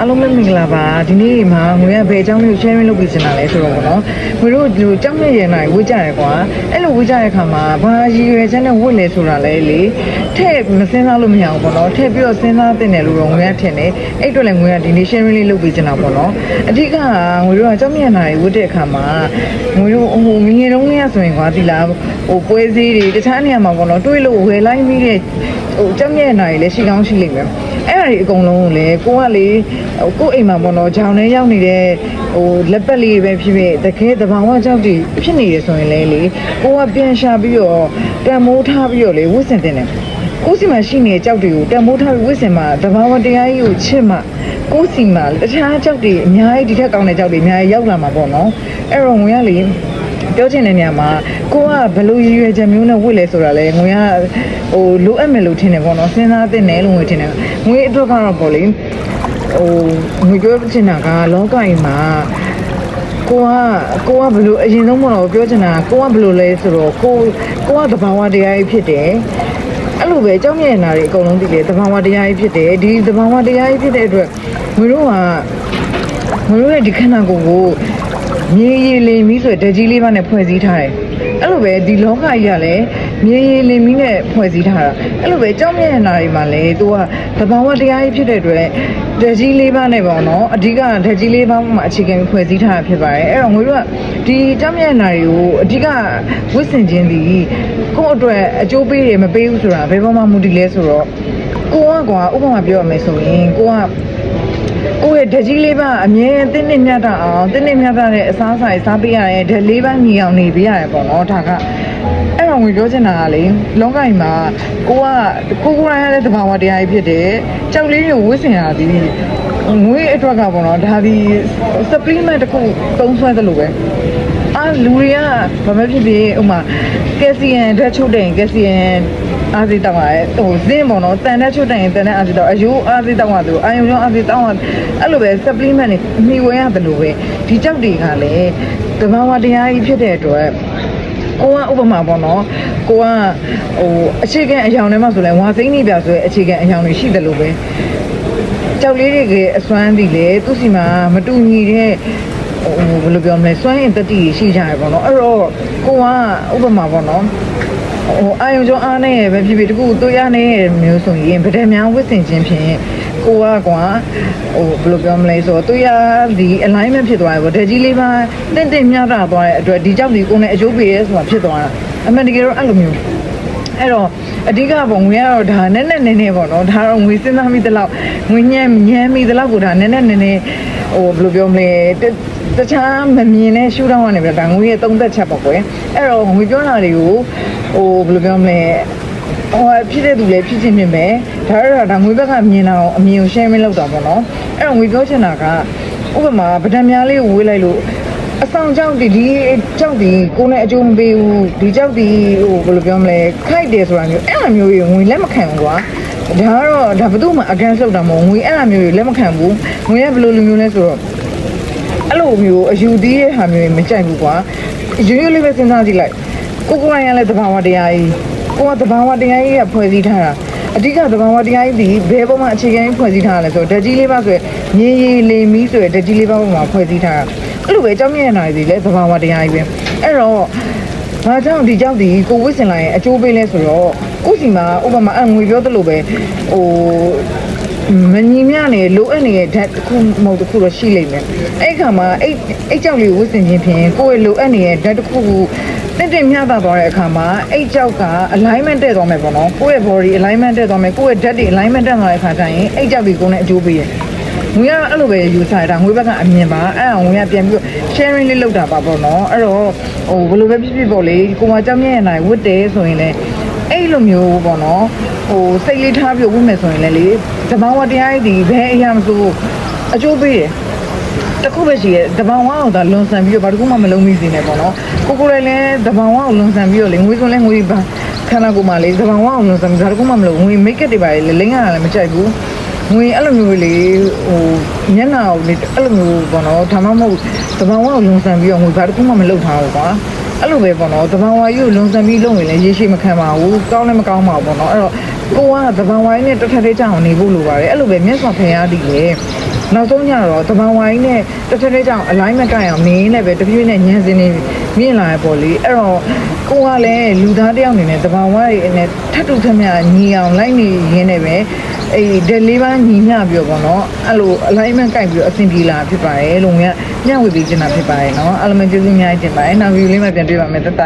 အားလုံးပဲမင်္ဂလာပါဒီနေ့မှာငွေရဘယ်အကြောင်းလေးကို sharing လုပ်ပေးချင်တာလဲဆိုတော့ပေါ့နော်ငွေတို့ဒီလိုကြောက်နေရနိုင်ဝှေ့ကြရကွာအဲ့လိုဝှေ့ကြတဲ့ခါမှာဘာရည်ရွယ်ချက်နဲ့ဝှေ့လဲဆိုတာလဲလေ ထည့်မစင်းစားလို့မရဘူးပေါ့နော်ထည့်ပြီးတော့စဉ်းစားတင်တယ်လို့တော့ငွေရထင်တယ်အဲ့အတွက်လည်းငွေရဒီနေ့ sharing လေးလုပ်ပေးချင်တာပေါ့နော်အဓိကငွေတို့ကကြောက်မြတ်နိုင်ဝှေ့တဲ့အခါမှာငွေတို့ဟိုငငယ်တုန်းကဆိုရင်ကွာဒီလားဟိုပွဲစည်းတွေတခြားနေရာမှာပေါ့နော်တွေးလို့ဝယ်လိုက်ပြီးတဲ့ဟိုကြောက်မြတ်နိုင်လည်းရှိကောင်းရှိလိမ့်မယ်အဲ့ဒါတွေအကုန်လုံးကိုလေကိုကလေဟိုကိုယ့်အိမ်မှာပေါ့နော်ဂျောင်ထဲရောက်နေတဲ့ဟိုလက်ပတ်လေးတွေပဲဖြစ်ဖြစ်တကယ်တဘာဝကြောက်တွေဖြစ်နေရဆိုရင်လေလေကိုကပြန်ရှာပြီးတော့တန်မိုးထားပြီးတော့လေဝှစ်စင်တင်တယ် ကိုယ်စီမှာရှိနေတဲ့ကြောက်တွေကိုတန်မိုးထားပြီးဝှစ်စင်မှာတဘာဝတရားကြီးကိုချစ်မှကိုယ်စီမှာတခြားကြောက်တွေအများကြီးဒီထက်ကောင်းတဲ့ကြောက်တွေအများကြီးရောက်လာမှာပေါ့နော်အဲ့တော့ငွေကလေပြောချင်တဲ့နေရာမှာကိုကဘယ်လိုရည်ရွယ်ချက်မျိုးနဲ့ဝစ်လဲဆိုတာလဲငွေကဟိုလိုအပ်မယ်လို့ထင်တယ်ပေါ့နော်စဉ်းစားသင့်တယ်လို့ငွေထင်တယ်ငွေအတွက်ကတော့ပေါ့လေဟိုငွေပြောချင်တာကလောကကြီးမှာကိုကကိုကဘယ်လိုအရင်ဆုံးပေါ့နော်ပြောချင်တာကိုကဘယ်လိုလဲဆိုတော့ကိုကိုကသဘာဝတရားကြီးဖြစ်တယ် အဲ့လိုပဲအကြောင်းမြင်နေတာတွေအကုန်လုံးသိတယ်သဘာဝတရားကြီးဖြစ်တယ်ဒီသဘာဝတရားကြီးဖြစ်တဲ့အတွက်ငွေတို့ကငါတို့ရဲ့ဒီခန္ဓာကိုယ်ကိုမြေရည်လင်ပြီးဆိုတဲ့ဓာတ်ကြီးလေးပါနဲ့ဖွဲ့စည်းထားတယ်။အဲ့လိုပဲဒီလောကကြီးကလည်းမြေရည်လင်ပြီးနဲ့ဖွဲ့စည်းထားတာ။အဲ့လိုပဲကြောက်မြတ်နာတွေမှာလည်းသူကသဘာဝတရားကြီးဖြစ်တဲ့အတွက်ဓာတ်ကြီးလေးပါနဲ့ပေါ့နော်။အဓိကဓာတ်ကြီးလေးပါမှာအခြေခံပြီးဖွဲ့စည်းထားတာဖြစ်ပါတယ်။အဲ့တော့ငါတို့ကဒီကြောက်မြတ်နာတွေကိုအဓိကဝစ်စင်ခြင်းဒီ ကိုယ့်အတွက်အကျိုးပေးတယ်မပေးဘူးဆိုတာဘယ်ပေါ်မှာမူတည်လဲဆိုတော့ကိုကကွာဥပမာပြောရမယ်ဆိုရင်ကိုကကိုယ့်ရဲ့ဓာတ်ကြီးလေးပါအမြဲတင်းတင်းမြတ်တာအောင်တင်းတင်းမြတ်တာတဲ့အစားအစာတွေစားပေးရတယ်ဓာတ်လေးပါညီအောင်နေပေးရတယ်ပေါ့နော်ဒါကအဲ့တော့ဝင်ပြောချင်တာကလေလောကကြီးမှာကိုကကိုကိုရိုင်းရတဲ့သဘာဝတရားကြီးဖြစ်တယ်ကြောက်လေးကိုဝှစ်စင်ရသည်ငွေအတွက်ကပေါ့နော်ဒါဒီ supplement တစ်ခုသုံးဆွဲသလိုပဲ အာလူတွေကဘာမှဖြစ်ဖြစ်ဥမာကက်ဆီယမ်ဓာတ်ချုပ်တယ်ကက်ဆီယမ်အားစိတောင်းရတယ်ဟိုဇင်းပေါ့နော်တန်တဲ့ချုပ်တယ်ရင်တန်တဲ့အားစိတောင်းအယိုးအားစိတောင်းရတယ်အာယုံရောအားစိတောင်းရအဲ့လိုပဲ supplement တွေအမိဝဲရတယ်လို့ပဲဒီကြောက်တွေကလည်းတဘာဝတရားကြီးဖြစ်တဲ့အတွက်ကိုကဥပမာပေါ့နော်ကိုကဟိုအခြေခံအယောင်ထဲမှာဆိုလဲဝါစိမ့်နေပြဆိုရဲအခြေခံအယောင်တွေရှိတယ်လို့ပဲကြောက်လေးတွေကအစွမ်းတည်လေသူစီမှာမတူညီတဲ့ ဟိုဘယ်လိုပြောမလဲစွမ်းရင်တတိရှိကြရပေါ့နော်အဲ့တော့ကိုကဥပမာပေါ့နော်ဟိုအာယုံကျော်အားနဲ့ပဲဖြစ်ဖြစ်တကူတို့ရနေမျိုးဆိုရင်ဗဒက်များဝစ်စင်ခြင်းဖြင့်ကိုကကွာဟိုဘယ်လိုပြောမလဲဆိုတော့တို့ရဒီ alignment ဖြစ်သွားတယ်ပေါ့ဓာတ်ကြီးလေးပါတင့်တင့်မြတာသွားတဲ့အတွက်ဒီကြောင့်ဒီကိုနဲ့အကျိုးပေးရဲဆိုတာဖြစ်သွားတာအမှန်တကယ်တော့အဲ့လိုမျိုးအဲ့တော့အဓိကပုံငွေကတော့ဒါနဲ့နဲ့နဲ့နဲ့ပေါ့နော်ဒါတော့ငွေစဉ်းစားမိသလောက်ငွေညံ့ညံ့မိသလောက်ကိုဒါနဲ့နဲ့နဲ့နဲ့ဟိုဘယ်လိုပြောမလဲ တတခြားမမြင်တဲ့ရှုထောင့်ကနေပြီးတော့ဒါငွေရဲ့သုံးသက်ချက်ပေါ့ကွယ်အဲ့တော့ငွေပြောတာတွေကိုဟိုဘယ်လိုပြောမလဲဟိုဖြစ်တဲ့သူလည်းဖြစ်ချင်းဖြစ်မယ်ဒါတော့ဒါငွေဘက်ကမြင်တာအောင်အမြင်ကို share မလုပ်တာပေါ့နော်အဲ့တော့ငွေပြောချင်တာကဥပမာဗဒံများလေးကိုဝေးလိုက်လို့အဆောင်ကြောက်ဒီဒီကြောက်ဒီကိုနဲ့အကျိုးမပေးဘူးဒီကြောက်ဒီဟိုဘယ်လိုပြောမလဲခိုက်တယ်ဆိုတာမျိုးအဲ့လိုမျိုးကြီးငွေလက်မခံဘူးကွာဒါကတော့ဒါဘယ်သူမှ against လုပ်တာမဟုတ်ငွေအဲ့လိုမျိုးကြီးလက်မခံဘူးငွေကဘယ်လိုလိုမျိုးလဲဆိုတော့ အဲ့လိုမျိုးအယူသီးရဲ့ဟာမျိုးမကြိုက်ဘူးကွာရိုးရိုးလေးပဲစဉ်းစားကြည့်လိုက်ကိုကိုရိုင်းရလဲသဘာဝတရားကြီးကိုကသဘာဝတရားကြီးကဖွဲ့စည်းထားတာအဓိကသဘာဝတရားကြီးဒီဘယ်ပေါ်မှာအခြေခံကြီးဖွဲ့စည်းထားရလဲဆိုတော့ဓာတ်ကြီးလေးပါဆိုရယ်ငင်းရီလေမီးဆိုရယ်ဓာတ်ကြီးလေးပါပေါ်မှာဖွဲ့စည်းထားတာအဲ့လိုပဲအကြောင်းမြင်နေတာဒီလေသဘာဝတရားကြီးပဲအဲ့တော့ဘာကြောင့်ဒီကြောင့်ဒီကိုဝစ်စင်လာရင်အကျိုးပေးလဲဆိုတော့ကိုစီမှာဥပမာအငွေပြောသလိုပဲဟို မညီမျှနေလိုအပ်နေတဲ့ဓာတ်တစ်ခုမဟုတ်တစ်ခုတော့ရှိလိမ့်မယ်အဲ့ခါမှာအဲ့အဲ့ကြောက်လေးကိုဝစ်စင်ခြင်းဖြင့်ကိုယ့်ရဲ့လိုအပ်နေတဲ့ဓာတ်တစ်ခုကိုတင့်တင့်မျှတသွားတဲ့အခါမှာအဲ့ကြောက်က alignment တက်သွားမယ်ပေါ့နော်ကိုယ့်ရဲ့ body alignment တက်သွားမယ်ကိုယ့်ရဲ့ဓာတ်တွေ alignment တက်သွားတဲ့အခါကျရင်အဲ့ကြောက်တွေကိုလည်းအကျိုးပေးတယ်ငွေကအဲ့လိုပဲယူဆရတာငွေဘက်ကအမြင်ပါအဲ့အောင်ငွေကပြန်ပြီး sharing လေးလုပ်တာပါပေါ့နော်အဲ့တော့ဟိုဘယ်လိုပဲဖြစ်ဖြစ်ပေါ့လေကိုကကြောက်မြဲနေနိုင်ဝတ်တယ်ဆိုရင်လည်း အဲ့လိုမျိုးပေါ့နော်ဟိုစိတ်လေးထားပြီးဝတ်မယ်ဆိုရင်လည်းလေတဘောင်ဝတရားကြီးဒီဘယ်အရာမဆိုအကျိုးပေးတယ်တစ်ခုပဲရှိရဲ့တဘောင်ဝအောင်သာလွန်ဆန်ပြီးတော့ဘာတစ်ခုမှမလုံးမိစေနဲ့ပေါ့နော်ကိုကိုလည်းလည်းတဘောင်ဝအောင်လွန်ဆန်ပြီးတော့လေငွေဆိုလဲငွေပါခန္ဓာကိုယ်မှာလေတဘောင်ဝအောင်လွန်ဆန်ပြီးဘာတစ်ခုမှမလုံးငွေမိတ်ကပ်တွေပါလေလိမ့်ရတာလည်းမကြိုက်ဘူးငွေအဲ့လိုမျိုးလေဟိုမျက်နှာကိုလေအဲ့လိုမျိုးပေါ့နော်ဒါမှမဟုတ်တဘောင်ဝအောင်လွန်ဆန်ပြီးတော့ငွေဘာတစ်ခုမှမလုပ်ထားဘူးကွာ အဲ့လိုပဲပေါ့နော်တဘာဝါကြီးကိုလုံစံပြီးလုပ်ရင်လည်းရေရှည်မခံပါဘူးကောင်းလည်းမကောင်းပါဘူးပေါ့နော်အဲ့တော့ကိုကတဘာဝါကြီးနဲ့တစ်ထပ်သေးကြအောင်နေဖို့လိုပါတယ်အဲ့လိုပဲမြတ်စွာဘုရားတည်လေ နောက်ဆုံးညတော့တဘာဝိုင်းနဲ့တစ်ထက်တည်းကြောင့် alignment ကိုင်အောင်မင်းနဲ့ပဲတပြေးနဲ့ညံစင်းနေမြင်လာရပေါ့လေအဲ့တော့ကိုကလည်းလူသားတစ်ယောက်အနေနဲ့တဘာဝတွေနဲ့ထပ်တူထက်မြညီအောင်လိုက်နေရင်းနဲ့ပဲအေးဒလေးပါညီမျှပြီးတော့ပေါ့နော်အဲ့လို alignment ကိုက်ပြီးတော့အဆင်ပြေလာဖြစ်ပါတယ်လို့ငါမျှဝေပေးချင်တာဖြစ်ပါတယ်နော်အားလုံးကျေးဇူးအများကြီးတင်ပါတယ်နောက်ဗီဒီယိုလေးမှာပြန်တွေ့ပါမယ်တတ